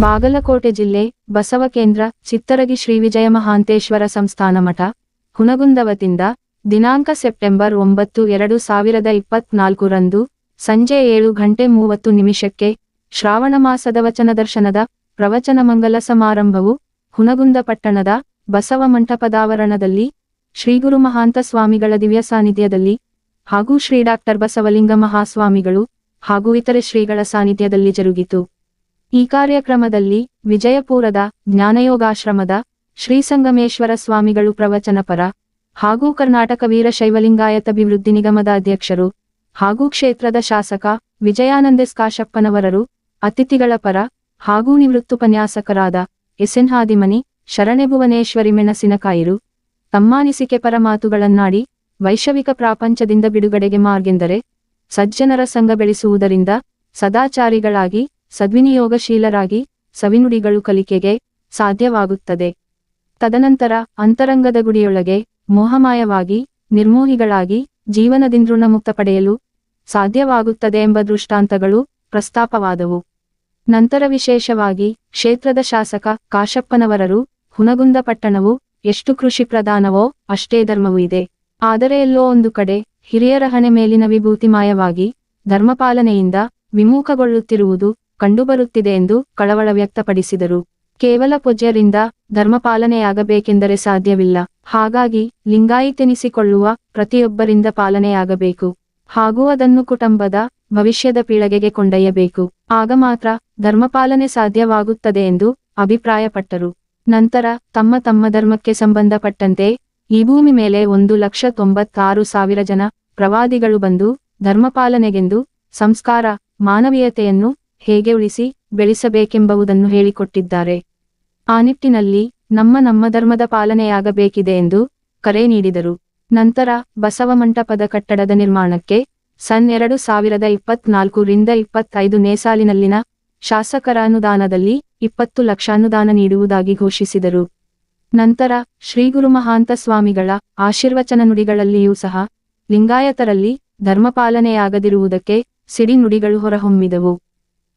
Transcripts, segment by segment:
ಬಾಗಲಕೋಟೆ ಜಿಲ್ಲೆ ಬಸವಕೇಂದ್ರ ಚಿತ್ತರಗಿ ಶ್ರೀ ವಿಜಯ ಮಹಾಂತೇಶ್ವರ ಸಂಸ್ಥಾನ ಮಠ ಹುನಗುಂದವತಿಂದ ದಿನಾಂಕ ಸೆಪ್ಟೆಂಬರ್ ಒಂಬತ್ತು, ಎರಡು ಸಾವಿರದ ಇಪ್ಪತ್ನಾಲ್ಕರಂದು ಸಂಜೆ ಏಳು ಗಂಟೆ ಮೂವತ್ತು ನಿಮಿಷಕ್ಕೆ, ಶ್ರಾವಣ ಮಾಸದ ವಚನ ದರ್ಶನದ, ಪ್ರವಚನ ಮಂಗಲ ಸಮಾರಂಭವು, ಹುನಗುಂದ ಪಟ್ಟಣದ, ಬಸವ ಮಂಟಪದಾವರಣದಲ್ಲಿ ಶ್ರೀಗುರು ಮಹಾಂತ ಸ್ವಾಮಿಗಳ ದಿವ್ಯ ಸಾನ್ನಿಧ್ಯದಲ್ಲಿ, ಹಾಗೂ ಶ್ರೀ ಡಾಕ್ಟರ್ ಬಸವಲಿಂಗ ಮಹಾಸ್ವಾಮಿಗಳು, ಹಾಗೂ ಇತರೆ ಶ್ರೀಗಳ ಸಾನ್ನಿಧ್ಯದಲ್ಲಿ ಜರುಗಿತು. ಈ ಕಾರ್ಯಕ್ರಮದಲ್ಲಿ ವಿಜಯಪುರದ ಜ್ಞಾನಯೋಗಾಶ್ರಮದ ಶ್ರೀ ಸಂಗಮೇಶ್ವರ ಸ್ವಾಮಿಗಳು ಪ್ರವಚನಪರ ಹಾಗೂ ಕರ್ನಾಟಕ ವೀರಶೈವಲಿಂಗಾಯತ ಅಭಿವೃದ್ಧಿ ನಿಗಮದ ಅಧ್ಯಕ್ಷರು ಹಾಗೂ ಕ್ಷೇತ್ರದ ಶಾಸಕ ವಿಜಯಾನಂದೆಸ್ ಕಾಶಪ್ಪನವರರು ಅತಿಥಿಗಳ ಪರ ಹಾಗೂ ನಿವೃತ್ತುಪನ್ಯಾಸಕರಾದ ಎಸ್ಎನ್ ಹಾದಿಮನಿ, ಶರಣೆ ಭುವನೇಶ್ವರಿ ಮೆಣಸಿನಕಾಯಿರು ತಮ್ಮಾನಿಸಿಕೆ ಪರ ಮಾತುಗಳನ್ನಾಡಿ ವೈಶ್ವಿಕ ಪ್ರಾಪಂಚದಿಂದ ಬಿಡುಗಡೆಗೆ ಮಾರ್ಗೆಂದರೆ ಸಜ್ಜನರ ಸಂಘ ಬೆಳೆಸುವುದರಿಂದ ಸದಾಚಾರಿಗಳಾಗಿ ಸದ್ವಿನಿಯೋಗಶೀಲರಾಗಿ ಸವಿನುಡಿಗಳು ಕಲಿಕೆಗೆ ಸಾಧ್ಯವಾಗುತ್ತದೆ. ತದನಂತರ ಅಂತರಂಗದ ಗುಡಿಯೊಳಗೆ ಮೋಹಮಾಯವಾಗಿ ನಿರ್ಮೋಹಿಗಳಾಗಿ ಜೀವನದಿಂದೃಣಮುಕ್ತ ಪಡೆಯಲು ಸಾಧ್ಯವಾಗುತ್ತದೆ ಎಂಬ ದೃಷ್ಟಾಂತಗಳು ಪ್ರಸ್ತಾಪವಾದವು. ನಂತರ ವಿಶೇಷವಾಗಿ ಕ್ಷೇತ್ರದ ಶಾಸಕ ಕಾಶಪ್ಪನವರರು ಹುನಗುಂದ ಪಟ್ಟಣವು ಎಷ್ಟು ಕೃಷಿ ಪ್ರಧಾನವೋ ಅಷ್ಟೇ ಧರ್ಮವೂ ಇದೆ. ಆದರೆ ಎಲ್ಲೋ ಒಂದು ಕಡೆ ಹಿರಿಯರ ಹಣೆ ಮೇಲಿನ ವಿಭೂತಿಮಾಯವಾಗಿ ಧರ್ಮಪಾಲನೆಯಿಂದ ವಿಮುಖಗೊಳ್ಳುತ್ತಿರುವುದು ಕಂಡುಬರುತ್ತಿದೆ ಎಂದು ಕಳವಳ ವ್ಯಕ್ತಪಡಿಸಿದರು. ಕೇವಲ ಪೂಜ್ಯರಿಂದ ಧರ್ಮಪಾಲನೆಯಾಗಬೇಕೆಂದರೆ ಸಾಧ್ಯವಿಲ್ಲ. ಹಾಗಾಗಿ ಲಿಂಗಾಯಿತೆನಿಸಿಕೊಳ್ಳುವ ಪ್ರತಿಯೊಬ್ಬರಿಂದ ಪಾಲನೆಯಾಗಬೇಕು. ಹಾಗೂ ಅದನ್ನು ಕುಟುಂಬದ ಭವಿಷ್ಯದ ಪೀಳಿಗೆಗೆ ಕೊಂಡೊಯ್ಯಬೇಕು. ಆಗ ಮಾತ್ರ ಧರ್ಮಪಾಲನೆ ಸಾಧ್ಯವಾಗುತ್ತದೆ ಎಂದು ಅಭಿಪ್ರಾಯಪಟ್ಟರು. ನಂತರ ತಮ್ಮ ತಮ್ಮ ಧರ್ಮಕ್ಕೆ ಸಂಬಂಧಪಟ್ಟಂತೆ ಈ ಭೂಮಿ ಮೇಲೆ ಒಂದು ಲಕ್ಷ ತೊಂಬತ್ತಾರು ಸಾವಿರ ಜನ ಪ್ರವಾದಿಗಳು ಬಂದು ಧರ್ಮಪಾಲನೆಗೆಂದು ಸಂಸ್ಕಾರ ಮಾನವೀಯತೆಯನ್ನು ಹೇಗೆ ಉಳಿಸಿ ಬೆಳೆಸಬೇಕೆಂಬುದನ್ನು ಹೇಳಿಕೊಟ್ಟಿದ್ದಾರೆ. ಆ ನಿಟ್ಟಿನಲ್ಲಿ ನಮ್ಮ ನಮ್ಮ ಧರ್ಮದ ಪಾಲನೆಯಾಗಬೇಕಿದೆ ಎಂದು ಕರೆ ನೀಡಿದರು. ನಂತರ ಬಸವ ಮಂಟಪದ ಕಟ್ಟಡದ ನಿರ್ಮಾಣಕ್ಕೆ ಸನ್ ಎರಡು ಸಾವಿರದ ಇಪ್ಪತ್ನಾಲ್ಕು ರಿಂದ ಇಪ್ಪತ್ತೈದು ಸಾಲಿನಲ್ಲಿನ ಶಾಸಕರ ಅನುದಾನದಲ್ಲಿ ಇಪ್ಪತ್ತು ಲಕ್ಷ ಅನುದಾನ ನೀಡುವುದಾಗಿ ಘೋಷಿಸಿದರು. ನಂತರ ಶ್ರೀಗುರು ಮಹಾಂತ ಸ್ವಾಮಿಗಳ ಆಶೀರ್ವಚನ ನುಡಿಗಳಲ್ಲಿಯೂ ಸಹ ಲಿಂಗಾಯತರಲ್ಲಿ ಧರ್ಮಪಾಲನೆಯಾಗದಿರುವುದಕ್ಕೆ ಸಿಡಿ ನುಡಿಗಳು ಹೊರಹೊಮ್ಮಿದವು.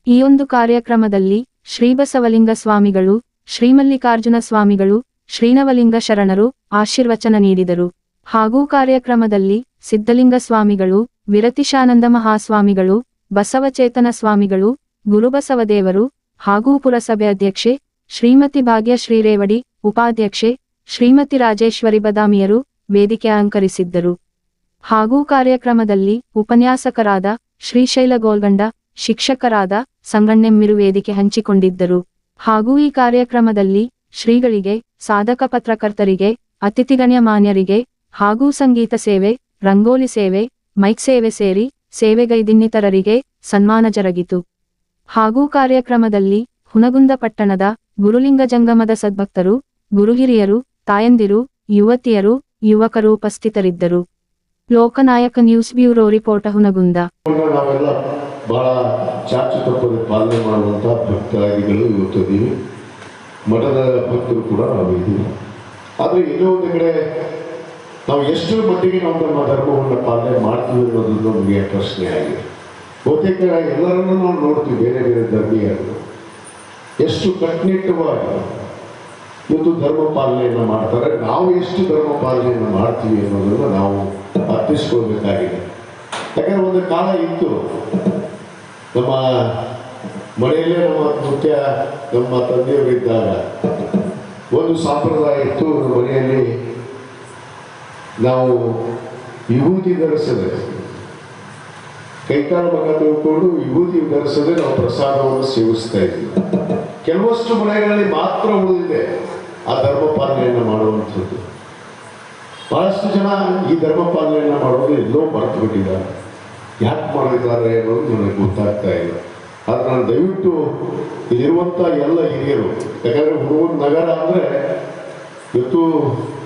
ಈ ಒಂದು ಕಾರ್ಯಕ್ರಮದಲ್ಲಿ ಶ್ರೀಬಸವಲಿಂಗ ಸ್ವಾಮಿಗಳು, ಶ್ರೀಮಲ್ಲಿಕಾರ್ಜುನ ಸ್ವಾಮಿಗಳು, ಶ್ರೀನವಲಿಂಗ ಶರಣರು ಆಶೀರ್ವಚನ ನೀಡಿದರು. ಹಾಗೂ ಕಾರ್ಯಕ್ರಮದಲ್ಲಿ ಸಿದ್ಧಲಿಂಗ ಸ್ವಾಮಿಗಳು, ವಿರತಿಶಾನಂದ ಮಹಾಸ್ವಾಮಿಗಳು, ಬಸವಚೇತನ ಸ್ವಾಮಿಗಳು, ಗುರುಬಸವದೇವರು ಹಾಗೂ ಪುರಸಭೆ ಅಧ್ಯಕ್ಷೆ, ಶ್ರೀಮತಿ ಭಾಗ್ಯ ಶ್ರೀರೇವಡಿ, ಉಪಾಧ್ಯಕ್ಷೆ, ಶ್ರೀಮತಿ ರಾಜೇಶ್ವರಿ ಬದಾಮಿಯರು ವೇದಿಕೆ ಅಲಂಕರಿಸಿದ್ದರು. ಹಾಗೂ ಕಾರ್ಯಕ್ರಮದಲ್ಲಿ ಉಪನ್ಯಾಸಕರಾದ ಶ್ರೀಶೈಲ ಗೋಲ್ಗಂಡ ಶಿಕ್ಷಕರಾದ ಸಂಗಣ್ಣೆಮ್ಮಿರು ವೇದಿಕೆ ಹಂಚಿಕೊಂಡಿದ್ದರು. ಹಾಗೂ ಈ ಕಾರ್ಯಕ್ರಮದಲ್ಲಿ ಶ್ರೀಗಳಿಗೆ, ಸಾಧಕ ಪತ್ರಕರ್ತರಿಗೆ, ಅತಿಥಿಗಣ್ಯ ಮಾನ್ಯರಿಗೆ ಹಾಗೂ ಸಂಗೀತ ಸೇವೆ, ರಂಗೋಲಿ ಸೇವೆ, ಮೈಕ್ ಸೇವೆ ಸೇರಿ ಸೇವೆಗೈದಿನ್ನಿತರರಿಗೆ ಸನ್ಮಾನ ಜರುಗಿತು. ಹಾಗೂ ಕಾರ್ಯಕ್ರಮದಲ್ಲಿ ಹುನಗುಂದ ಪಟ್ಟಣದ ಗುರುಲಿಂಗ ಜಂಗಮದ ಸದ್ಭಕ್ತರು, ಗುರುಹಿರಿಯರು, ತಾಯಂದಿರು, ಯುವತಿಯರು, ಯುವಕರು ಉಪಸ್ಥಿತರಿದ್ದರು. Lokanayaka news bureau report Hunagunda. ಬಹಳ ಚಾಚು ತಪ್ಪದೆ ಪಾಲನೆ ಮಾಡುವಂಥ ಭಕ್ತಾದಿಗಳು ಇವತ್ತು ಮಠದ ಭಕ್ತರು ಕೂಡ ನಾವು ಇದ್ದೀವಿ. ಆದರೆ ಇನ್ನೂ ಒಂದು ಕಡೆ ನಾವು ಎಷ್ಟು ಮಟ್ಟಿಗೆ ನಾವು ನಮ್ಮ ಧರ್ಮವನ್ನು ಪಾಲನೆ ಮಾಡ್ತೀವಿ ಅನ್ನೋದು ನಮಗೆ ಪ್ರಶ್ನೆ ಆಗಿದೆ. ಬಹುತೇಕ ಎಲ್ಲರನ್ನೂ ನಾವು ನೋಡ್ತೀವಿ, ಬೇರೆ ಬೇರೆ ಧರ್ಮೀಯರು ಎಷ್ಟು ಕಟ್ಟುನಿಟ್ಟವಾಗಿ ಇವತ್ತು ಧರ್ಮ ಪಾಲನೆಯನ್ನು ಮಾಡ್ತಾರೆ, ನಾವು ಎಷ್ಟು ಧರ್ಮ ಪಾಲನೆಯನ್ನು ಮಾಡ್ತೀವಿ ಅನ್ನೋದನ್ನು ನಾವು ಅರ್ಥಿಸ್ಕೊಳ್ಬೇಕಾಗಿದೆ. ಯಾಕಂದ್ರೆ ಒಂದು ಕಾಲ ಇತ್ತು ನಮ್ಮ ಮನೆಯಲ್ಲೇ ನಮ್ಮ ಮುಖ್ಯ ನಮ್ಮ ತಂದೆಯವರಿದ್ದಾಗ ಒಂದು ಸಂಪ್ರದಾಯ ಇತ್ತು ಮನೆಯಲ್ಲಿ. ನಾವು ವಿಭೂತಿ ಧರಿಸದೆ ಕೈಕಾಲು ಮಗ ತಿಳ್ಕೊಂಡು ವಿಭೂತಿ ಧರಿಸದೆ ನಾವು ಪ್ರಸಾದವನ್ನು ಸೇವಿಸ್ತಾ ಇದ್ವಿ. ಕೆಲವಷ್ಟು ಮನೆಗಳಲ್ಲಿ ಮಾತ್ರ ಉಳಿದಿದೆ. ಆ ಧರ್ಮ ಪಾಲನೆಯನ್ನು ಮಾಡುವಂಥದ್ದು. ಬಹಳಷ್ಟು ಜನ ಈ ಧರ್ಮ ಪಾಲನೆಯನ್ನು ಮಾಡೋದು ಎಲ್ಲೋ ಮರೆತು ಬಿಟ್ಟಿದ್ದಾರೆ. ಯಾಕೆ ಮಾಡಿದ್ದಾರೆ ಅನ್ನೋದು ನನಗೆ ಗೊತ್ತಾಗ್ತಾ ಇಲ್ಲ. ಆದ್ರೆ ನಾನು ದಯವಿಟ್ಟು ಇಲ್ಲಿರುವಂಥ ಎಲ್ಲ ಹಿರಿಯರು, ಯಾಕಂದರೆ ಹುಡುಗನ ನಗರ ಅಂದರೆ ಇವತ್ತು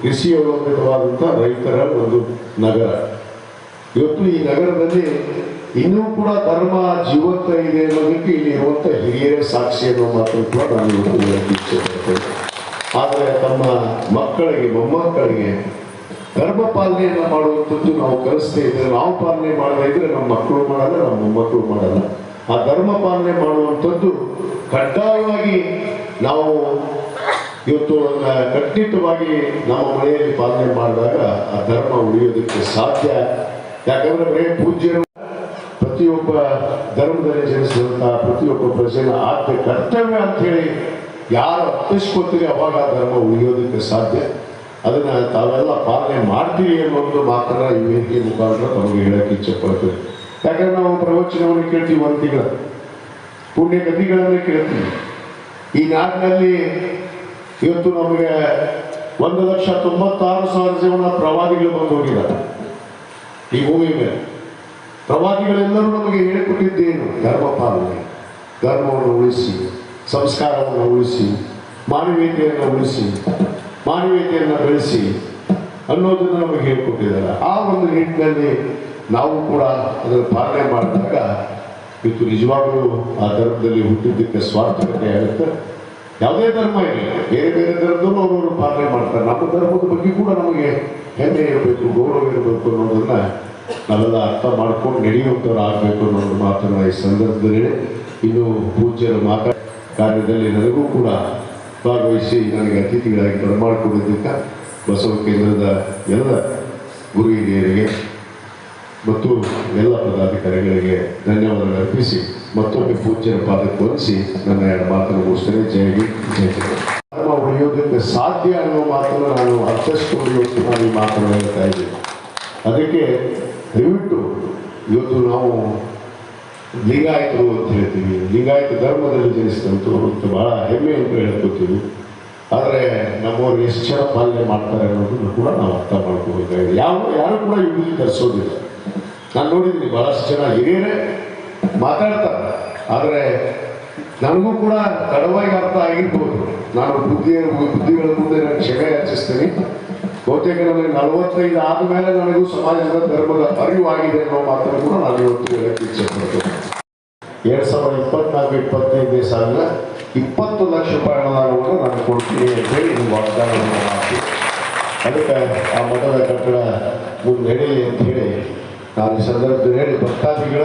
ಕೃಷಿ ಅವಲಂಬಿತವಾದಂಥ ರೈತರ ಒಂದು ನಗರ. ಇವತ್ತು ಈ ನಗರದಲ್ಲಿ ಇನ್ನೂ ಕೂಡ ಧರ್ಮ, ಜೀವಂತ ಇದೆ ಅನ್ನೋದಕ್ಕೆ ಇಲ್ಲಿ ಇರುವಂಥ ಹಿರಿಯರೇ ಸಾಕ್ಷಿ ಅನ್ನೋ ಮಾತ್ರ ಕೂಡ ನಾನು ಇವತ್ತು ಆದರೆ ತಮ್ಮ ಮಕ್ಕಳಿಗೆ, ಮೊಮ್ಮಕ್ಕಳಿಗೆ ಧರ್ಮ ಪಾಲನೆಯನ್ನು ಮಾಡುವಂಥದ್ದು ನಾವು ಕಲಿಸ್ತಾ ಇದ್ರೆ, ನಾವು ಪಾಲನೆ ಮಾಡದೇ ಇದ್ರೆ ನಮ್ಮ ಮಕ್ಕಳು ಮಾಡಲ್ಲ, ನಮ್ಮ ಮೊಮ್ಮಕ್ಕಳು ಮಾಡಲ್ಲ. ಆ ಧರ್ಮ ಪಾಲನೆ ಮಾಡುವಂಥದ್ದು ಕಡ್ಡಾಯವಾಗಿ ನಾವು ಇವತ್ತು ಅದನ್ನ ಕಟ್ಟಿಟ್ಟವಾಗಿ ನಮ್ಮ ಮನೆಯಲ್ಲಿ ಪಾಲನೆ ಮಾಡಿದಾಗ ಆ ಧರ್ಮ ಉಳಿಯೋದಕ್ಕೆ ಸಾಧ್ಯ. ಯಾಕಂದ್ರೆ ಬರೀ ಪೂಜ್ಯರು ಪ್ರತಿಯೊಬ್ಬ ಧರ್ಮದಲ್ಲಿ ಜನಿಸಿದಂತಹ ಪ್ರತಿಯೊಬ್ಬ ಪ್ರಜೆನ ಆದ್ಯ ಕರ್ತವ್ಯ ಅಂತ ಹೇಳಿ ಯಾರು ಅರ್ಥಿಸ್ಕೊತೀರಿ ಅವಾಗ ಆ ಧರ್ಮ ಉಳಿಯೋದಕ್ಕೆ ಸಾಧ್ಯ. ಅದನ್ನ ತಾವೆಲ್ಲ ಪಾಲನೆ ಮಾಡ್ತೀವಿ ಅನ್ನೋದು ಮಾತ್ರ ಈ ವೇದಿಕೆ ಮುಖಾಂತರ ತಮಗೆ ಹೇಳಕ್ಕೆ ಇಚ್ಛೆ ಪಡ್ತೇವೆ ಯಾಕಂದ್ರೆ ನಾವು ಪ್ರವಚನವನ್ನು ಕೇಳ್ತೀವಿ ಒಂದು ತಿಂಗಳ. ಪುಣ್ಯ ಕಥೆಗಳನ್ನು ಕೇಳ್ತೀವಿ. ಈ ನಾಡಿನಲ್ಲಿ ಇವತ್ತು ನಮಗೆ ಒಂದು ಲಕ್ಷ ತೊಂಬತ್ತಾರು ಸಾವಿರ ಜನ ಪ್ರವಾದಿಗಳು ಬಂದು ಹೋಗಿದ್ದಾರೆ. ಈ ಭೂಮಿ ಮೇಲೆ. ಪ್ರವಾದಿಗಳೆಲ್ಲರೂ ನಮಗೆ ಹೇಳಿಕೊಟ್ಟಿದ್ದೇನು, ಧರ್ಮ ಪಾಲನೆ, ಧರ್ಮವನ್ನು ಉಳಿಸಿ, ಸಂಸ್ಕಾರವನ್ನು ಉಳಿಸಿ, ಮಾನವೀಯತೆಯನ್ನು ಉಳಿಸಿ. ಮಾನವೀಯತೆಯನ್ನು ಬೆಳೆಸಿ ಅನ್ನೋದನ್ನು ನಮಗೆ ಹೇಳ್ಕೊಟ್ಟಿದ್ದಾರೆ. ಆ ಒಂದು ನಿಟ್ಟಿನಲ್ಲಿ ನಾವು ಕೂಡ ಅದನ್ನು ಪಾಲನೆ ಮಾಡಿದಾಗ ಇದು ನಿಜವಾಗಲೂ ಆ ಧರ್ಮದಲ್ಲಿ ಹುಟ್ಟಿದ್ದಕ್ಕೆ ಸ್ವಾರ್ಥಕತೆ ಆಗುತ್ತೆ. ಯಾವುದೇ ಧರ್ಮ ಇರಲಿ, ಬೇರೆ ಬೇರೆ ಧರ್ಮದಲ್ಲೂ ಅವರವರು ಪಾಲನೆ ಮಾಡ್ತಾರೆ. ನಮ್ಮ ಧರ್ಮದ ಬಗ್ಗೆ ಕೂಡ ನಮಗೆ ಹೆಮ್ಮೆ ಇರಬೇಕು, ಗೌರವ ಇರಬೇಕು ಅನ್ನೋದನ್ನು ನಾವೆಲ್ಲ ಅರ್ಥ ಮಾಡ್ಕೊಂಡು ನಡೆಯುವಂಥವ್ರು ಆಗಬೇಕು ಅನ್ನೋದು ಮಾತನ್ನು ಈ ಸಂದರ್ಭದಲ್ಲಿ. ಇನ್ನು ಪೂಜ್ಯರ ಮಾತಾ ಕಾರ್ಯದಲ್ಲಿ ನನಗೂ ಕೂಡ ಭಾಗವಹಿಸಿ ನನಗೆ ಅತಿಥಿಗಳಾಗಿ ಬರಮಾಡಿಕೊಂಡಿದ್ದಕ್ಕೆ ಬಸವ ಕೇಂದ್ರದ ಎಲ್ಲ ಗುರು ಹಿರಿಯರಿಗೆ ಮತ್ತು ಎಲ್ಲ ಪದಾಧಿಕಾರಿಗಳಿಗೆ ಧನ್ಯವಾದ ಅರ್ಪಿಸಿ ಮತ್ತೊಮ್ಮೆ ಪೂಜ್ಯರ ಪಾದಕ್ಕೆ ವಂದಿಸಿ ನನ್ನ ಎರಡು ಮಾತನ್ನು ಮುಗಿಸ್ತೇನೆ ಜಯ ಜಯ. ಧರ್ಮ ಉಳಿಯೋದಕ್ಕೆ ಸಾಧ್ಯ ಅನ್ನೋ ಮಾತನ್ನು ನಾನು ಅರ್ಥಷ್ಟು ಇವತ್ತು ನಾನು ಈ ಮಾತನ್ನು ಹೇಳ್ತಾ ಇದ್ದೀನಿ ಅದಕ್ಕೆ ದಯವಿಟ್ಟು ಇವತ್ತು ನಾವು ಲಿಂಗಾಯತರು ಅಂತ ಹೇಳ್ತೀವಿ. ಲಿಂಗಾಯತ ಧರ್ಮದಲ್ಲಿ ಜನಿಸಿದಂಥವ್ರು ಅಂತ ಬಹಳ ಹೆಮ್ಮೆ ಅಂತ ಹೇಳ್ಕೊತೀವಿ. ಆದರೆ ನಮ್ಮವ್ರು ಎಷ್ಟು ಜನ ಪಾಲನೆ ಮಾಡ್ತಾರೆ ಅನ್ನೋದನ್ನು ಕೂಡ ನಾವು ಅರ್ಥ ಮಾಡ್ಕೋಬೇಕಾಗಿದೆ ಯಾವ ಯಾರು ಕೂಡ ಇವುಗಳಿಗೆ ತರಿಸೋದಿಲ್ಲ ನಾನು ನೋಡಿದ್ದೀನಿ ಬಹಳಷ್ಟು ಜನ ಹಿರಿಯರೇ ಮಾತಾಡ್ತಾರೆ. ಆದರೆ ನನಗೂ ಕೂಡ ತಡವಾಗಿ ಅರ್ಥ ಆಗಿರ್ಬೋದು. ನಾನು ಬುದ್ಧಿಯ, ಬುದ್ಧಿಗಳ ಮುಂದೆ ನಾನು ಕ್ಷಮೆ ಯಾಚಿಸ್ತೀನಿ. ಬಹುತೇಕ ನನಗೆ ನಲವತ್ತೈದು ಆದಮೇಲೆ ನನಗೂ ಸಮಾಜದ ಧರ್ಮದ ಅರಿವಾಗಿದೆ ಅನ್ನೋ ಮಾತ್ರ ಕೂಡ ನಾನು ಇವತ್ತು ಹೇಳಕ್ಕೆ ಇಚ್ಛೆ ಪಡ್ತೇನೆ ಎರಡ್ ಸಾವಿರದ ಇಪ್ಪತ್ನಾಲ್ಕು, ಇಪ್ಪತ್ತೈದನೇ ಸಾಲಿನ ಇಪ್ಪತ್ತು ಲಕ್ಷ ರೂಪಾಯಿ ನಾನು ಕೊಡ್ತೀನಿ ಅಂತ ಹೇಳಿ ನೀವು ಮಾಡಿ ಅದಕ್ಕೆ ಆ ಮಠದ ಕಟ್ಟಡ ಮುಂದೆ ಅಂತ ಹೇಳಿ, ನಾನು ಸಂದರ್ಭದಲ್ಲಿ ಹೇಳಿ ಭಕ್ತಾದಿಗಳ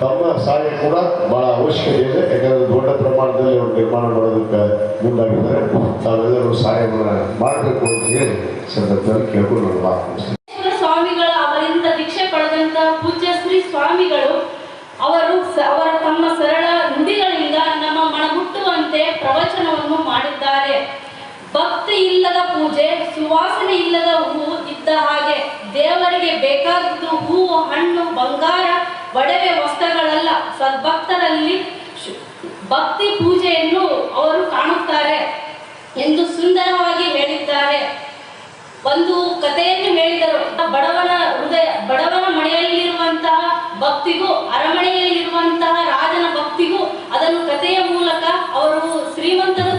ತಮ್ಮ ಸಹಾಯ ಕೂಡ ಬಹಳ ಅವಶ್ಯಕತೆ ಇದೆ. ಯಾಕಂದ್ರೆ ದೊಡ್ಡ ಪ್ರಮಾಣದಲ್ಲಿ ಅವರು ನಿರ್ಮಾಣ ಮಾಡೋದಕ್ಕೆ ಮುಂದಾಗಿದ್ದಾರೆ. ತಾವೆಲ್ಲರೂ ಸಹಾಯ ಮಾಡಬೇಕು ಅಂತ ಹೇಳಿ ಸಂದರ್ಭದಲ್ಲಿ ಕೇಳ್ಕೊಂಡು ಸ್ವಾಮಿಗಳ ಅವರಿಂದ ದೀಕ್ಷೆ ಪಡೆದಂತ ಪೂಜ್ಯ ಶ್ರೀ ಸ್ವಾಮಿಗಳು, ಅವರು ಅವರ ತಮ್ಮ ಸರಳ ನುಡಿಗಳಿಂದ ನಮ್ಮ ಮಣಗುಟ್ಟುವಂತೆ ಪ್ರವಚನವನ್ನು ಮಾಡಿದ್ದಾರೆ. ಭಕ್ತಿ ಇಲ್ಲದ ಪೂಜೆ, ಸುವಾಸನೆ ಇಲ್ಲದ ಹೂವು ಇದ್ದ ಹಾಗೆ ದೇವರಿಗೆ ಬೇಕಾದದ್ದು ಹೂವು, ಹಣ್ಣು, ಬಂಗಾರ ಒಡವೆ ವಸ್ತ್ರಗಳಲ್ಲ. ಸದ್ಭಕ್ತರಲ್ಲಿ ಭಕ್ತಿ ಪೂಜೆಯನ್ನು ಅವರು ಕಾಣುತ್ತಾರೆ ಎಂದು ಸುಂದರವಾಗಿ ಹೇಳಿದ್ದಾರೆ. ಒಂದು ಕಥೆಯನ್ನು ಹೇಳಿದರು. ಬಡವನ ಹೃದಯ, ಬಡವನ ಮನೆಯಲ್ಲಿರುವಂತಹ ಭಕ್ತಿಗೂ, ಅರಮನೆಯಲ್ಲಿರುವಂತಹ ರಾಜನ ಭಕ್ತಿಗೂ ಅದನ್ನು ಕಥೆಯ ಮೂಲಕ ಅವರು ಶ್ರೀಮಂತರು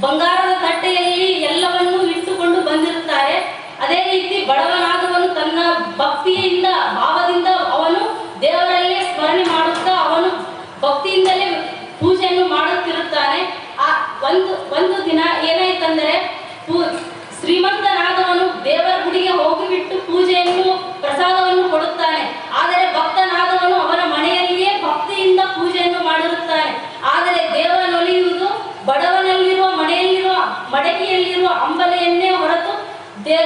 ಬಂಗಾರದ ತಟ್ಟೆಯಲ್ಲಿ ಎಲ್ಲವನ್ನೂ ಇಟ್ಟುಕೊಂಡು ಬಂದಿರುತ್ತಾರೆ. ಅದೇ ರೀತಿ ಬಡವನಾದವನು ತನ್ನ ಭಕ್ತಿಯಿಂದ, ಭಾವದಿಂದ ಭಕ್ತಿಯಿಂದಲೇ ಪೂಜೆಯನ್ನು ಮಾಡುತ್ತಿರುತ್ತಾನೆ ಆ ಒಂದು ಒಂದು ದಿನ ಏನಾಯ್ತಂದ್ರೆ ಶ್ರೀಮಂತನಾದವನು ದೇವರ ಗುಡಿಗೆ ಹೋಗಿಬಿಟ್ಟು ಪೂಜೆಯನ್ನು, ಪ್ರಸಾದವನ್ನು ಕೊಡುತ್ತಾನೆ. ಆದರೆ ಭಕ್ತನಾದವನು ಅವನ ಮನೆಯಲ್ಲಿಯೇ ಭಕ್ತಿಯಿಂದ ಪೂಜೆಯನ್ನು ಮಾಡಿರುತ್ತಾನೆ. ಆದರೆ ದೇವರನೊಲಿಯುವುದು ಬಡವನಲ್ಲಿರುವ ಮನೆಯಲ್ಲಿರುವ, ಮಡಕೆಯಲ್ಲಿರುವ ಅಂಬಲೆಯನ್ನೇ ಹೊರತು ದೇ,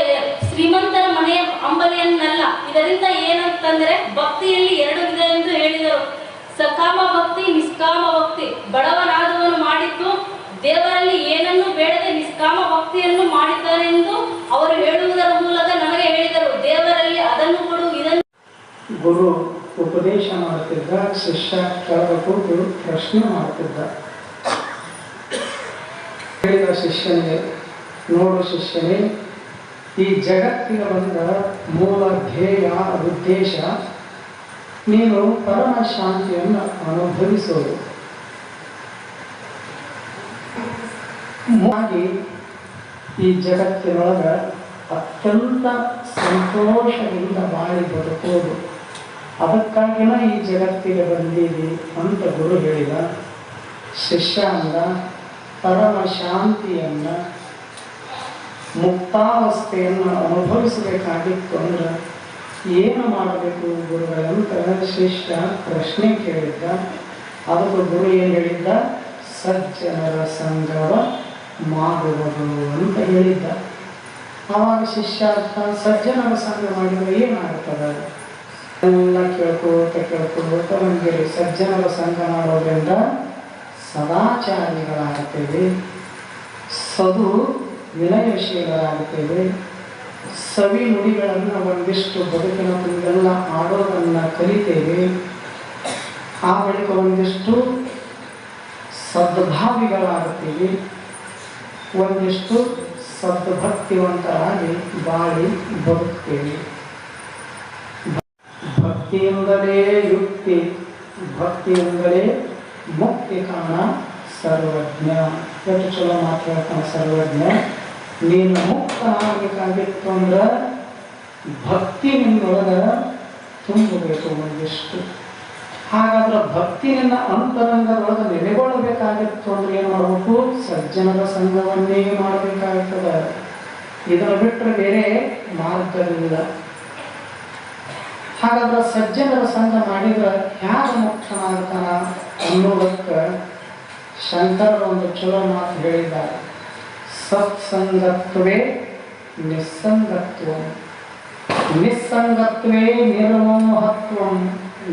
ಶ್ರೀಮಂತರ ಮನೆಯ ಅಂಬಲೆಯನ್ನಲ್ಲ. ಇದರಿಂದ ಏನಂತಂದ್ರೆ, ಭಕ್ತಿಯಲ್ಲಿ ಎರಡು ವಿಧ ಎಂದು ಹೇಳಿದರು. ಸಕಾಮ ಭಕ್ತಿ, ನಿಷ್ಕಾಮ ಭಕ್ತಿ. ಬಡವನಾದವನು ಮಾಡಿದ್ದು ದೇವರಲ್ಲಿ ಏನನ್ನು ಬೇಡದೆ ನಿಷ್ಕಾಮ ಭಕ್ತಿಯನ್ನು ಮಾಡಿದ್ದಾನೆಂದು ಅವರು ಹೇಳುವುದರ ಮೂಲಕ ನನಗೆ ಹೇಳಿದರು. ದೇವರಲ್ಲಿ ಅದನ್ನು ಕೊಡು, ಇದನ್ನು ಗುರು ಉಪದೇಶ ಮಾಡುತ್ತಿದ್ದ, ಶಿಷ್ಯ ಕೂತು ಪ್ರಶ್ನೆ ಮಾಡುತ್ತಿದ್ದ. ಹೇಳಿದ ಶಿಷ್ಯನಿಗೆ, ನೋಡು ಶಿಷ್ಯನೇ, ಈ ಜಗತ್ತಿನ ಬಂದ ಮೂಲ ಧ್ಯೇಯ, ಉದ್ದೇಶ ನೀನು ಪರಮ ಶಾಂತಿಯನ್ನು ಅನುಭವಿಸೋದು. ಹಾಗೆ ಈ ಜಗತ್ತಿನೊಳಗ ಅತ್ಯಂತ ಸಂತೋಷದಿಂದ ಬಾಳಿ ಬದುಕೋದು. ಅದಕ್ಕಾಗಿನ ಈ ಜಗತ್ತಿಗೆ ಬಂದೀವಿ ಅಂತ ಗುರು ಹೇಳಿದ. ಶಿಷ್ಯ ಅಂದ ಪರಮ ಶಾಂತಿಯನ್ನು ಮುಕ್ತಾವಸ್ಥೆಯನ್ನು ಅನುಭವಿಸಬೇಕಾಗಿತ್ತು ಅಂದ್ರೆ ಏನು ಮಾಡಬೇಕು ಗುರುಗಳಂತ ಶ್ರೇಷ್ಠ ಪ್ರಶ್ನೆ ಕೇಳಿದ್ದ. ಅದಕ್ಕೆ ಗುರು ಏನು ಹೇಳಿದ್ದ? ಸಜ್ಜನರ ಸಂಗವ ಮಾಡುವುದು ಅಂತ ಹೇಳಿದ್ದ. ಆವಾಗ ಶಿಷ್ಯ ಸಜ್ಜನರ ಸಂಘ ಮಾಡಿದರೆ ಏನಾಗುತ್ತದೆ? ಎಲ್ಲ ಕೇಳ್ಕೋತ ಕೇಳ್ಕೋತ ಬಂದಿರಿ ಸಜ್ಜನರ ಸಂಘ ಮಾಡೋದ್ರಿಂದ ಸದಾಚಾರಿಗಳಾಗುತ್ತೇವೆ, ಸದು ವಿನಯಶೀಲರಾಗುತ್ತೇವೆ ಸವಿ ನುಡಿಗಳನ್ನು ಒಂದಿಷ್ಟು ಬದುಕಿನ ಆಡೋದನ್ನು ಕಲಿತೇವೆ. ಆ ಬಳಿಕ ಒಂದಿಷ್ಟು ಸದ್ಭಾವಿಗಳಾಗುತ್ತೇವೆ. ಒಂದಿಷ್ಟು ಸದ್ಭಕ್ತಿವಂತರಾಗಿ ಬಾಳಿ ಬದುಕ್ತೇವೆ. ಭಕ್ತಿಯಿಂದಲೇ ಯುಕ್ತಿ, ಭಕ್ತಿಯಿಂದಲೇ ಮುಕ್ತಿ ಕಾಣ ಸರ್ವಜ್ಞ. ಎಷ್ಟು ಚಲೋ ಮಾತಾಡ್ತಾನೆ ಸರ್ವಜ್ಞ. ನೀನು ಮುಕ್ತನಾಗಬೇಕಾಗಿತ್ತು ಅಂದ್ರೆ ಭಕ್ತಿ ನಿನ್ನೊಳಗ ತುಂಬಬೇಕು ಒಂದಿಷ್ಟು ಹಾಗಾದ್ರೆ ಭಕ್ತಿ ನಿನ್ನ ಅಂತರಂಗದೊಳಗೆ ನೆಲೆಗೊಳ್ಳಬೇಕಾಗಿತ್ತು ಅಂದ್ರೆ ಏನು ಮಾಡಬೇಕು? ಸಜ್ಜನರ ಸಂಘವನ್ನೇ ಮಾಡಬೇಕಾಗ್ತದೆ. ಇದನ್ನು ಬಿಟ್ಟರೆ ಬೇರೆ ಮಾರ್ಗವಿಲ್ಲ. ಹಾಗಾದ್ರೆ ಸಜ್ಜನರ ಸಂಘ ಮಾಡಿದ್ರೆ ಮುಕ್ತ ಮುಕ್ತನಾಗ್ತಾನ ಅನ್ನೋದಕ್ಕೆ ಶಂಕರ ಒಂದು ಚಲೋ ಮಾತು ಹೇಳಿದ್ದಾರೆ. ಸತ್ಸಂಗತ್ವೇ, ನಿಸ್ಸಂಗತ್ವ. ನಿಸ್ಸಂಗತ್ವೇ ನಿರ್ಮೋಹತ್ವ.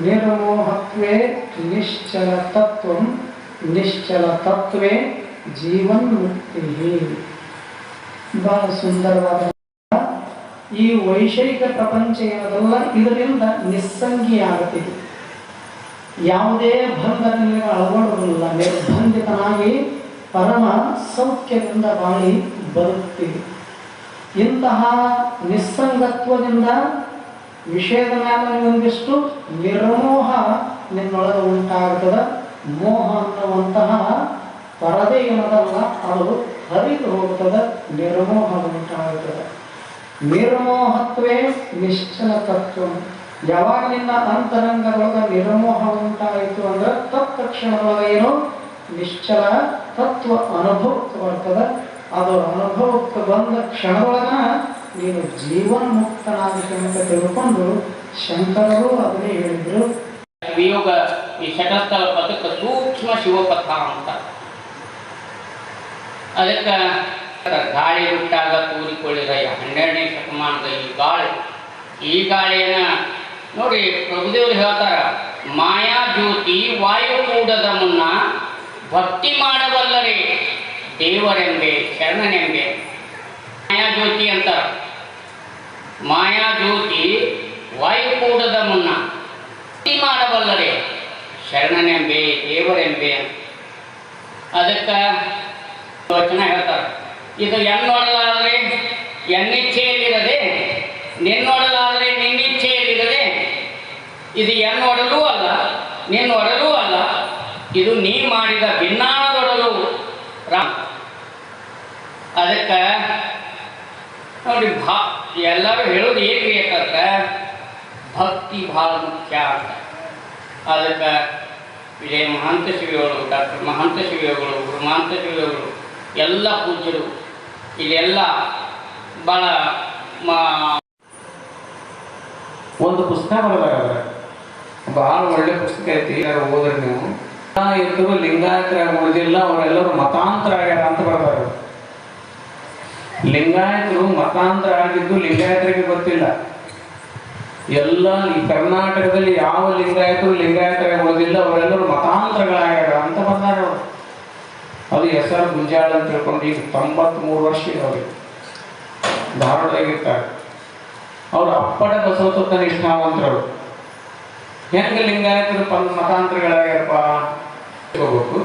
ನಿರ್ಮೋಹತ್ವೇ ನಿಶ್ಚಲ ತತ್ವ ನಿಶ್ಚಲ ತತ್ವೇ ಜೀವನ್ ಮುಕ್ತಿ ಬಹಳ ಸುಂದರವಾದ ಈ ವೈಷಯಿಕ ಪ್ರಪಂಚ ಏನದಲ್ಲ, ಇದರಿಂದ ನಿಸ್ಸಂಗಿಯಾಗುತ್ತಿದೆ ಯಾವುದೇ ಬಂಧನಗಳಿಗೆ ಅಳವಡುವುದಿಲ್ಲ ನಿರ್ಬಂಧಿತನಾಗಿ ಪರಮ ಸೌಖ್ಯದಿಂದ ಬಾಳಿ ಬದುಕ್ತೀವಿ. ಇಂತಹ ನಿಸ್ಸಂಗತ್ವದಿಂದ ವಿಷಯದ ಮೇಲೆ ಒಂದಿಷ್ಟು ನಿರ್ಮೋಹ ನಿನ್ನೊಳಗೆ ಉಂಟಾಗ್ತದೆ. ಮೋಹ ಅನ್ನುವಂತಹ ಪರದೆ ಏನದಲ್ಲ, ಅದು ಹರಿದು ಹೋಗ್ತದೆ ನಿರ್ಮೋಹ ಉಂಟಾಗ್ತದೆ. ನಿರ್ಮೋಹತ್ವೇ ನಿಶ್ಚಲ ತತ್ವ. ಯಾವಾಗ ನಿನ್ನ ಅಂತರಂಗದೊಳಗ ನಿರ್ಮೋಹ ಉಂಟಾಯಿತು ಅಂದ್ರೆ ತತ್ಕ್ಷಣದೊಳಗೆ ಏನು? ನಿಶ್ಚಲ ತತ್ವ ಅನುಭವಕ್ಕೆ ಬರ್ತದೆ ಅದು ಅನುಭವಕ್ಕೆ ಬಂದ ಕ್ಷಣದೊಳಗ ನೀನು ಜೀವನ್ ಮುಕ್ತನಾಗುತ್ತೆ ಅಂತ ತಿಳ್ಕೊಂಡು ಶಂಕರರು ಅದನ್ನೇ ಹೇಳಿದ್ರು. ವಿಯೋಗ ಈ ಶಟಸ್ಥಲ ಪದಕ್ಕೆ ಸೂಕ್ಷ್ಮ ಶಿವಪಥ ಅಂತ. ಅದಕ್ಕೆ ಗಾಳಿ ಹುಟ್ಟಾಗ ತೂರಿಕೊಳ್ಳಿದ ಹನ್ನೆರಡನೇ ಶತಮಾನದ ಈ ಗಾಳಿ. ಈ ಗಾಳಿಯನ್ನ ನೋಡಿ ಪ್ರಭುದೇವರು ಹೇಳ್ತಾರ ಮಾಯಾ ಜ್ಯೋತಿ ವಾಯು ಕೂಡದ ಮುನ್ನ ಭಕ್ತಿ ಮಾಡಬಲ್ಲರೆ ದೇವರೆಂಬೆ ಶರಣನೆಂಬೆ ಮಾಯಾ ಜ್ಯೋತಿ ಮಾಯಾಜ್ಯೋತಿ ಮಾಯಾ ಜ್ಯೋತಿ ವಾಯು ಕೂಡದ ಮುನ್ನ. ಭಕ್ತಿ ಮಾಡಬಲ್ಲರೆ ಶರಣನೆಂಬೆ ದೇವರೆಂಬೆ ಅದಕ್ಕೆ ವಚನ ಹೇಳ್ತಾರೆ. ಇದು ಎನ್ನೊಡಲಾದರೆ ಎನ್ನಿಚ್ಛೆಯಲ್ಲಿರದೆ ನಿನ್ನೊಡಲಾದರೆ ನಿನ್ನಿಚ್ಛೆಯಲ್ಲಿರದೆ. ಇದು ಎನ್ನೊಡಲೂ ಅಲ್ಲ, ನಿನ್ನೊಡಲು ಇದು ನೀ ಮಾಡಿದ ಭಿನ್ನಾಣದೊಡಲು ರಾಮ್ ಅದಕ್ಕೆ ನೋಡಿ ಭಾ ಎಲ್ಲರೂ ಹೇಳೋದು ಏನ್ರಿ ಯಾಕಂದ್ರೆ ಭಕ್ತಿ ಭಾಳ ಮುಖ್ಯ ಅಂತ. ಅದಕ್ಕೆ ವಿಜಯ ಮಹಾಂತ ಶಿವಿಗಳು, ಡಾಕ್ಟರ್ ಮಹಾಂತ ಶಿವಿಗಳು ಗುರುಮಹಾಂತ ಶಿವಿಗಳು ಎಲ್ಲ ಪೂಜ್ಯರು. ಇಲ್ಲೆಲ್ಲ ಭಾಳ ಒಂದು ಪುಸ್ತಕ ಬರದಾರ ಭಾಳ ಒಳ್ಳೆ ಪುಸ್ತಕ ಐತಿ ಯಾರು ಹೋದ್ರೆ ನೀವು. ಇದ್ರು ಲಿಂಗಾಯತರಾಗಿ ಉಳಿದಿಲ್ಲ ಅವರೆಲ್ಲರೂ ಮತಾಂತರ ಆಗ್ಯಾರ ಅಂತ ಬರ್ತಾರೆ ಲಿಂಗಾಯತರು ಮತಾಂತರ ಆಗಿದ್ದು ಲಿಂಗಾಯತರಿಗೆ ಗೊತ್ತಿಲ್ಲ. ಎಲ್ಲ ಈ ಕರ್ನಾಟಕದಲ್ಲಿ ಯಾವ ಲಿಂಗಾಯತರು ಲಿಂಗಾಯತರಾಗಿ ಉಳಿದಿಲ್ಲ ಅವರೆಲ್ಲರೂ ಮತಾಂತರಗಳಾಗ್ಯಾರ ಅಂತ ಬಂದಾರ ಅವರು. ಅದು ಎಸ್ ಆರ್ ಗುಂಜಾಳ ಅಂತ ತಿಳ್ಕೊಂಡು ಈಗ ತೊಂಬತ್ಮೂರು ವರ್ಷ ಅವ್ರಿಗೆ ಧಾರವಾಡದಾಗಿರ್ತಾರೆ ಅವರು ಅಪ್ಪಡ ಬಸವತತ್ವ ನಿಷ್ಠಾವಂತರು ಹೆಂಗೆ ಲಿಂಗಾಯತರು ಮತಾಂತರಗಳಾಗ್ಯಾರಪ್ಪ? ಹೋಗ್ಬೇಕು,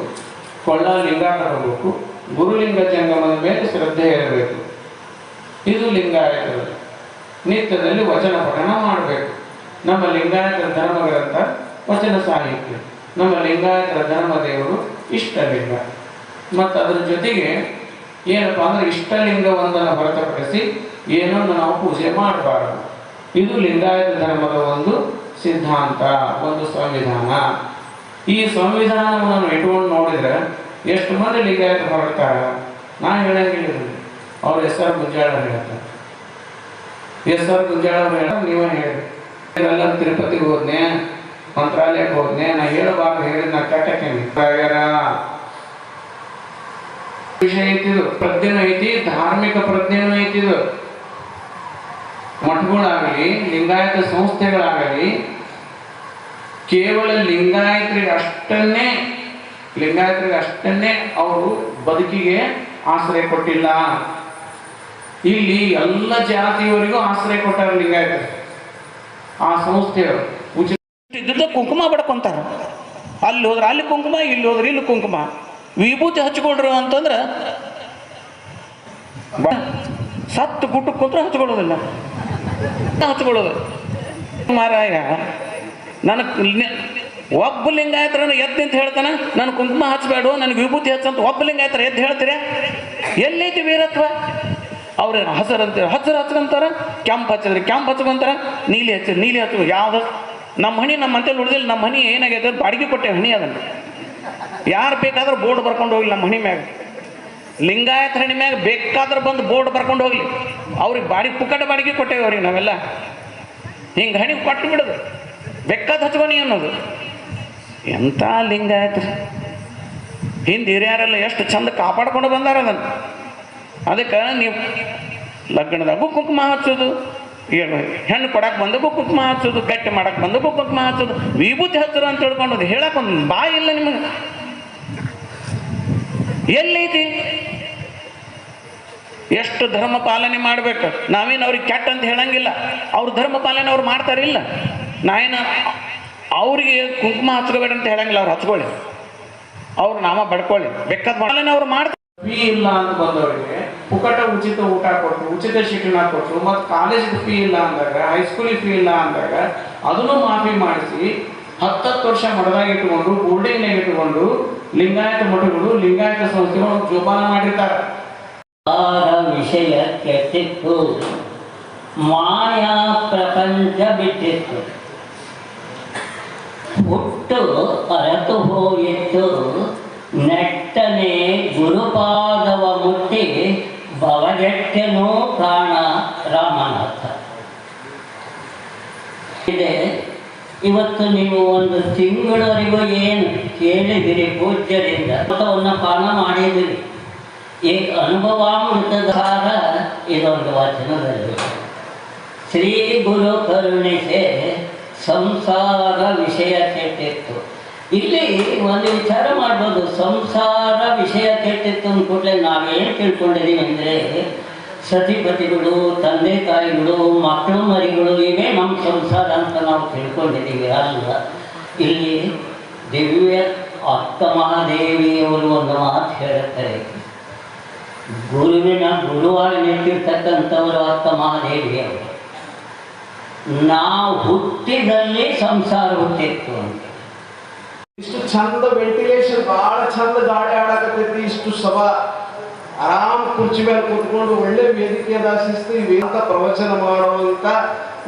ಕೊಳ್ಳ ಲಿಂಗಾಟ ಹೋಗ್ಬೇಕು ಗುರುಲಿಂಗ ಜಂಗಮದ ಮೇಲೆ ಶ್ರದ್ಧೆ ಇರಬೇಕು. ಇದು ಲಿಂಗಾಯತ ನಿತ್ಯದಲ್ಲಿ ವಚನ ಪಠಣ ಮಾಡಬೇಕು. ನಮ್ಮ ಲಿಂಗಾಯತರ ಧರ್ಮ ಗ್ರಂಥ ವಚನ ಸಾಹಿತ್ಯ, ನಮ್ಮ ಲಿಂಗಾಯತರ ಧರ್ಮದೇವರು ಇಷ್ಟಲಿಂಗ. ಮತ್ತು ಅದರ ಜೊತೆಗೆ ಏನಪ್ಪ ಅಂದ್ರೆ ಇಷ್ಟಲಿಂಗವೊಂದನ್ನು ಹೊರತುಪಡಿಸಿ ಏನನ್ನು ನಾವು ಪೂಜೆ ಮಾಡಬಾರದು. ಇದು ಲಿಂಗಾಯತ ಧರ್ಮದ ಒಂದು ಸಿದ್ಧಾಂತ, ಒಂದು ಸಂವಿಧಾನ. ಈ ಸಂವಿಧಾನವನ್ನು ಇಟ್ಕೊಂಡು ನೋಡಿದ್ರೆ ಎಷ್ಟು ಮಂದಿ ಲಿಂಗಾಯತ ಹೊರಡ್ತಾರ? ನಾನು ಹೇಳಂಗಿಲ್ಲ ಅವ್ರ ಎಸ್ ಆರ್ ಗುಂಜಾಳ ಹೇಳ್ತಾರೆ. ಎಸ್ ಆರ್ ಗುಂಜಾಳ ನೀವೇ ಹೇಳಿ ಎಲ್ಲ ತಿರುಪತಿಗೆ ಹೋದ್ನೆ, ಮಂತ್ರಾಲಯಕ್ಕೆ ಹೋದ್ನೆ, ನಾ ಹೇಳಬಾರ್ದು ಹೇಳಿದ್ ನಾ ಕಟ್ಟಕ್ಕೆ ವಿಷಯ ಐತಿದು ಪ್ರಜ್ಞೆನೂ ಐತಿ, ಧಾರ್ಮಿಕ ಪ್ರಜ್ಞೆನೂ ಐತಿದು ಮಠಗಳಾಗಲಿ, ಲಿಂಗಾಯತ ಸಂಸ್ಥೆಗಳಾಗಲಿ ಕೇವಲ ಲಿಂಗಾಯತರಿಗೆ ಅಷ್ಟನ್ನೇ ಲಿಂಗಾಯತರಿಗೆ ಅಷ್ಟನ್ನೇ ಅವರು ಬದುಕಿಗೆ ಆಶ್ರಯ ಕೊಟ್ಟಿಲ್ಲ. ಇಲ್ಲಿ ಎಲ್ಲ ಜಾತಿಯವರಿಗೂ ಆಶ್ರಯ ಕೊಟ್ಟಾರ ಲಿಂಗಾಯತರು. ಆ ಸಂಸ್ಥೆಯವರು ಉಚಿತ ಕುಂಕುಮ ಬಡ್ಕೊಂತಾರ ಅಲ್ಲಿ ಹೋದ್ರೆ ಅಲ್ಲಿ ಕುಂಕುಮ, ಇಲ್ಲಿ ಹೋದ್ರೆ ಇಲ್ಲಿ ಕುಂಕುಮ. ವಿಭೂತಿ ಹಚ್ಕೊಳ್ರಿ ಅಂತಂದ್ರೆ ಸತ್ತು ಗುಟ್ಟು ಕುಂತ್ರೆ ಹಚ್ಕೊಳ್ಳೋದಿಲ್ಲ ಹಚ್ಕೊಳ್ಳೋದು ಮಾರಾಯ. ನನಗೆ ಒಬ್ಬ ಲಿಂಗಾಯತರ ಎದ್ದು ಅಂತ ಹೇಳ್ತಾನೆ ನಾನು ಕುಂಕುಮ ಹಚ್ಚಬೇಡು, ನನಗೆ ವಿಭೂತಿ ಹಚ್ಚಂತ ಒಬ್ಬ ಲಿಂಗಾಯತರ ಎದ್ದು ಹೇಳ್ತೀರಾ? ಎಲ್ಲೈತಿ ವೀರತ್ವ? ಅವ್ರ ಹಸರು ಅಂತಾರೆ ಹಸರು ಹಚ್ಕೊಂತಾರ, ಕೆಂಪು ಹಚ್ಚಿದ್ರೆ ಕೆಂಪು ಹಚ್ಕೊಂತಾರ, ನೀಲಿ ಹಚ್ಚಿದ್ರೆ ನೀಲಿ ಹಚ್ಚ ಯಾವ್ದು? ನಮ್ಮ ಹಣಿ ನಮ್ಮ ಅಂತೇಳಿ ಉಳಿದಿಲ್ಲ, ನಮ್ಮ ಹಣಿ ಏನಾಗೈತೆ ಬಾಡಿಗೆ ಕೊಟ್ಟೆ ಹಣಿ ಅದನ್ನು. ಯಾರು ಬೇಕಾದ್ರೂ ಬೋರ್ಡ್ ಬರ್ಕೊಂಡು ಹೋಗ್ಲಿ ನಮ್ಮ ಹಣಿ ಮ್ಯಾಗ. ಲಿಂಗಾಯತ ಹಣಿ ಮ್ಯಾಗ ಬೇಕಾದ್ರೆ ಬಂದು ಬೋರ್ಡ್ ಬರ್ಕೊಂಡು ಹೋಗ್ಲಿ. ಅವ್ರಿಗೆ ಬಾಡಿಗೆ ಪುಕ್ಕಟ ಬಾಡಿಗೆ ಕೊಟ್ಟೇವೆ ಅವ್ರಿಗೆ ನಾವೆಲ್ಲ. ಹಿಂಗೆ ಹಣಿ ಕೊಟ್ಟು ಬಿಡೋದು. ಬೇಕಾದ ಹಚ್ಕೊನಿ ಅನ್ನೋದು. ಎಂಥ ಲಿಂಗಾಯತ ಹಿಂದೆ ಹಿರಿಯರೆಲ್ಲ ಎಷ್ಟು ಚಂದ ಕಾಪಾಡ್ಕೊಂಡು ಬಂದಾರ ಅದನ್ನು. ಅದಕ್ಕೆ ನೀವು ಲಗ್ನದಾಗೂ ಕುಂಕುಮ ಹಚ್ಚೋದು. ಹೆಣ್ಣು ಕೊಡಕ್ಕೆ ಬಂದು ಕುಂಕುಮ ಹಚ್ಚೋದು, ಗಟ್ಟಿ ಮಾಡಕ್ಕೆ ಬಂದು ಕುಂಕುಮ ಹಚ್ಚೋದು, ವಿಭೂತಿ ಹಚ್ಚರು ಅಂತ ತಿಳ್ಕೊಂಡು ಹೇಳಕ್ಕೆ ಒಂದು ಬಾಯಿ ಇಲ್ಲ ನಿಮಗೆ. ಎಲ್ಲೈತಿ ಎಷ್ಟು ಧರ್ಮ ಪಾಲನೆ ಮಾಡ್ಬೇಕು? ನಾವೇನು ಅವ್ರಿಗೆ ಕೆಟ್ಟ ಅಂತ ಹೇಳಂಗಿಲ್ಲ. ಅವ್ರ ಧರ್ಮ ಪಾಲನೆ ಅವ್ರು ಮಾಡ್ತಾರಿಲ್ಲ. ನಾವೇನು ಅವರಿಗೆ ಕುಂಕುಮ ಹಚ್ಕೋಬೇಡ ಅಂತ ಹೇಳಂಗಿಲ್ಲ ಅವ್ರು ಹಚ್ಕೊಳ್ಳಿ. ಅವ್ರು ನಾಮ ಬಡ್ಕೊಳ್ಳಿ ಬೇಕಾದ ಮಾಡಲೇ ಅವ್ರು ಮಾಡ್ತಾರೆ. ಫೀ ಇಲ್ಲ ಅಂತ ಬಂದವರಿಗೆ ಪುಕಟ ಉಚಿತ ಊಟ ಕೊಟ್ಟರು ಉಚಿತ ಶಿಕ್ಷಣ ಕೊಟ್ಟರು ಮತ್ತು ಕಾಲೇಜ್ ಫೀ ಇಲ್ಲ ಅಂದಾಗ ಹೈಸ್ಕೂಲಿಗೆ ಫೀ ಇಲ್ಲ ಅಂದಾಗ ಅದನ್ನು ಮಾಫಿ ಮಾಡಿಸಿ ಹತ್ತತ್ತು ವರ್ಷ ಮಠದಾಗ ಇಟ್ಟುಕೊಂಡು ಬೋರ್ಡಿಂಗ್ನಾಗ ಇಟ್ಟುಕೊಂಡು ಲಿಂಗಾಯತ ಮಠಗಳು ಲಿಂಗಾಯತ ಸಂಸ್ಥೆಗಳು ಜೋಪಾನ ಮಾಡಿರ್ತಾರೆ. ವಿಷಯ ಕೆಟ್ಟಿತ್ತು. ಮಾಯಾ ಪ್ರಪಂಚ ಬಿಟ್ಟಿತ್ತು. ಹುಟ್ಟು ಅರತು ಹೋಯಿತು ನೆಟ್ಟನೆ ಗುರುಪಾದವ ಮುಟ್ಟಿ ಭವಜಟ್ಟೆನೂ ಕಾಣ ರಾಮನಾಥ. ಇದೆ, ಇವತ್ತು ನೀವು ಒಂದು ತಿಂಗಳವರೆಗೂ ಏನು ಕೇಳಿದಿರಿ ಪೂಜ್ಯರಿಂದ? ಮತವನ್ನು ಪಾನ ಮಾಡಿದಿರಿ. ಈ ಅನುಭವಾಮೃತಧಾರ ಇದೊಂದು ವಚನದಲ್ಲಿ. ಶ್ರೀ ಗುರು ಕರುಣಿಸೆ ಸಂಸಾರ ವಿಷಯ ಕೆಟ್ಟಿತ್ತು ಇಲ್ಲಿ ಒಂದು ವಿಚಾರ ಮಾಡ್ಬೋದು. ಸಂಸಾರ ವಿಷಯ ಕೆಟ್ಟಿತ್ತು ನಾವು ನಾವೇನು ತಿಳ್ಕೊಂಡಿದ್ದೀವಿ ಅಂದರೆ, ಸತಿಪತಿಗಳು, ತಂದೆ ತಾಯಿಗಳು, ಮಕ್ಕಳು, ಮರಿಗಳು, ಇವೇ ನಮ್ಮ ಸಂಸಾರ ಅಂತ ನಾವು ತಿಳ್ಕೊಂಡಿದ್ದೀವಿ ಅಲ್ಲ ಇಲ್ಲಿ ದಿವ್ಯ ಅಕ್ಕ ಮಹಾದೇವಿಯವರು ಒಂದು ಮಾತು ಹೇಳುತ್ತಾರೆ. ಗುರುವಿನ ಗುರುವಾಗಿ ನಿಂತಿರ್ತಕ್ಕಂಥವರು ಅಕ್ಕ ಮಹಾದೇವಿಯವರು ನಾವು ಹುಟ್ಟಿದಲ್ಲಿ ಸಂಸಾರ ಹುಟ್ಟಿತ್ತು ಇಷ್ಟು ಚಂದ ವೆಂಟಿಲೇಷನ್ ಬಹಳ ಚಂದ ಗಾಳಿ ಆಡಕತ್ತೈತಿ, ಇಷ್ಟು ಸಭಾ. ಆರಾಮ್ ಕುರ್ಚಿ ಮೇಲೆ ಕೂತ್ಕೊಂಡು ಒಳ್ಳೆ ವೇದಿಕೆ ದಾಸಿಸ್ತು ಇವೇಂತ ಪ್ರವಚನ ಮಾಡುವಂತ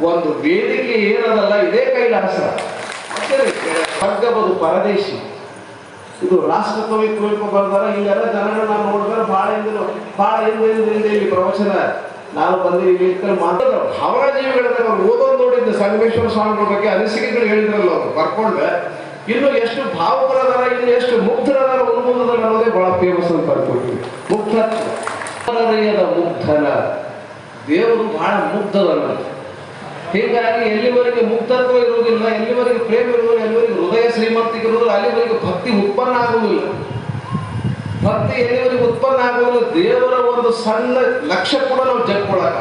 ಒಂದು ವೇದಿಕೆ ಏನದಲ್ಲ, ಇದೇ ಕೈಲಾಸ. ಸ್ವರ್ಗಬದು ಪರದೇಶಿ. ಇದು ರಾಷ್ಟ್ರ ಕವಿ ಕುವೆಂಪು ಬರ್ದಾರ, ಇಲ್ಲೆಲ್ಲ ಜನಗಳನ್ನ ನೋಡಿದ್ರೆ ಬಹಳ ಹಿಂದಿನ ಬಹಳ ಹಿಂದೆ ಇಲ್ಲಿ ಪ್ರವಚನ. ನಾನು ಇಲ್ಲಿ ವೇದಿಕೆ ಮಾತಾಡೋ ಅವರ ಜೀವಿಗಳನ್ನ ಅವ್ರು ಓದೋದು ನೋಡಿದ್ದು ಸಂಗಮೇಶ್ವರ ಸ್ವಾಮಿಗಳ ಬಗ್ಗೆ ಅನಿಸಿಕೆಗಳು ಹೇಳಿದ್ರಲ್ಲ ಅವರು ಬರ್ಕೊಂಡ್ರೆ ಇನ್ನು ಎಷ್ಟು ಭಾವುಕರದಾರ ಇನ್ನು ಎಷ್ಟು ಮುಗ್ಧರದಾರ ಉನ್ಮುಂದದಲ್ಲಿ ಅನ್ನೋದೇ ಬಹಳ ಫೇಮಸ್ ಅಂತ ಅನ್ಕೊಳ್ತೀವಿ ಮುಗ್ಧ ಹೃದಯದ ಮುಗ್ಧನ. ದೇವರು ಬಹಳ ಮುಗ್ಧದಲ್ಲ ಹೀಗಾಗಿ ಎಲ್ಲಿವರೆಗೆ ಮುಕ್ತತ್ವ ಇರುವುದಿಲ್ಲ, ಎಲ್ಲಿವರೆಗೆ ಪ್ರೇಮ ಇರುವುದಿಲ್ಲ, ಎಲ್ಲಿವರೆಗೆ ಹೃದಯ ಶ್ರೀಮಂತಿಕೆ ಇರುವುದಿಲ್ಲ, ಅಲ್ಲಿವರೆಗೆ ಭಕ್ತಿ ಉತ್ಪನ್ನ ಆಗುವುದಿಲ್ಲ. ಭಕ್ತಿ ಎಲ್ಲಿವರೆಗೆ ಉತ್ಪನ್ನ ಆಗೋದು ದೇವರ ಒಂದು ಸಣ್ಣ ಲಕ್ಷ್ಯ ಕೂಡ ನಾವು ಜಗ್ಕೊಳಕ್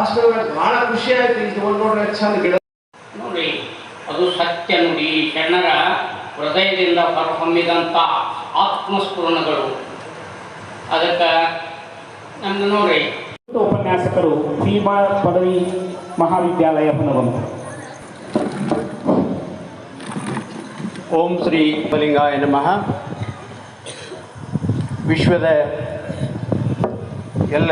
ಅಷ್ಟು ನನಗೆ ಬಹಳ ಖುಷಿ ಆಯ್ತು ಇದು ಒಂದು ನೋಡ್ರಿ ಚಂದ ಗಿಡ. ನೋಡಿ ಅದು ಸತ್ಯ ನುಡಿ ಶರಣರ ಹೃದಯದಿಂದ ಹೊರಹೊಮ್ಮಿದಂಥ ಆತ್ಮಸ್ಫುರಣಗಳು. ಅದಕ್ಕೆ ನಮ್ದು ನೋಡ್ರಿ. ಉಪನ್ಯಾಸಕರು ಭೀಮಾ ಪದವಿ ಮಹಾವಿದ್ಯಾಲಯ ಹೊನ್ನವಂತ ಓಂ ಶ್ರೀ ಬಲಿಂಗಾಯ ನಮಃ. ವಿಶ್ವದ ಎಲ್ಲ